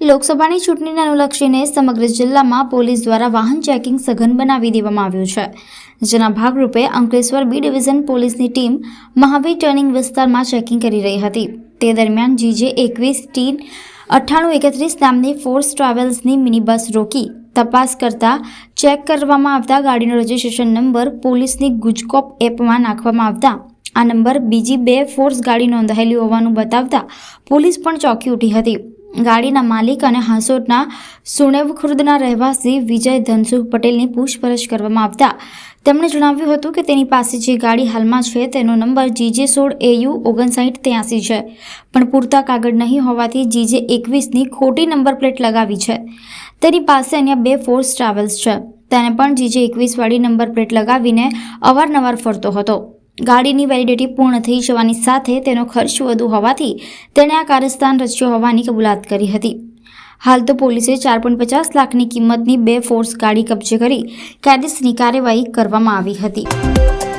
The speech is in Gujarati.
લોકસભાની ચૂંટણીને અનુલક્ષીને સમગ્ર જિલ્લામાં પોલીસ દ્વારા વાહન ચેકિંગ સઘન બનાવી દેવામાં આવ્યું છે. જેના ભાગરૂપે અંકલેશ્વર બી ડિવિઝન પોલીસની ટીમ મહાવીર ટર્નિંગ વિસ્તારમાં ચેકિંગ કરી રહી હતી. તે દરમિયાન જીજે એકવીસ ટી અઠ્ઠાણું એકત્રીસ નામની ફોર્સ ટ્રાવેલ્સની મિની બસ રોકી તપાસ કરતા ચેક કરવામાં આવતા ગાડીનો રજિસ્ટ્રેશન નંબર પોલીસની ગુજકોપ એપમાં નાખવામાં આવતા આ નંબર બીજી બે ફોર્સ ગાડી નોંધાયેલી હોવાનું બતાવતા પોલીસ પણ ચોંકી ઉઠી હતી. ગાડીના માલિક અને હાંસોટના સુણેવ ખુર્દના રહેવાસી વિજય ધનસુખ પટેલની પૂછપરછ કરવામાં આવતા. તેમણે જણાવ્યું હતું કે તેની પાસે જે ગાડી હાલમાં છે તેનો નંબર જીજે સોળ એયુ ઓગણસાઠ ત્યાંસી છે. પણ પૂરતા કાગળ નહીં હોવાથી જીજે એકવીસની ખોટી નંબર પ્લેટ લગાવી છે. તેની પાસે અન્ય બે ફોર્સ ટ્રાવેલ્સ છે. તેને પણ જીજે એકવીસવાળી નંબર પ્લેટ લગાવીને અવારનવાર ફરતો હતો. ગાડીની વેલિડિટી પૂર્ણ થઈ જવાની સાથે તેનો ખર્ચ વધુ હોવાથી તેણે આ કારસ્તાન રચ્યો હોવાની કબૂલાત કરી હતી. હાલ તો પોલીસે ચાર પોઈન્ટ પચાસ લાખની કિંમતની બે ફોર્સ ગાડી કબજે કરી કાયદેસરની કાર્યવાહી કરવામાં આવી હતી.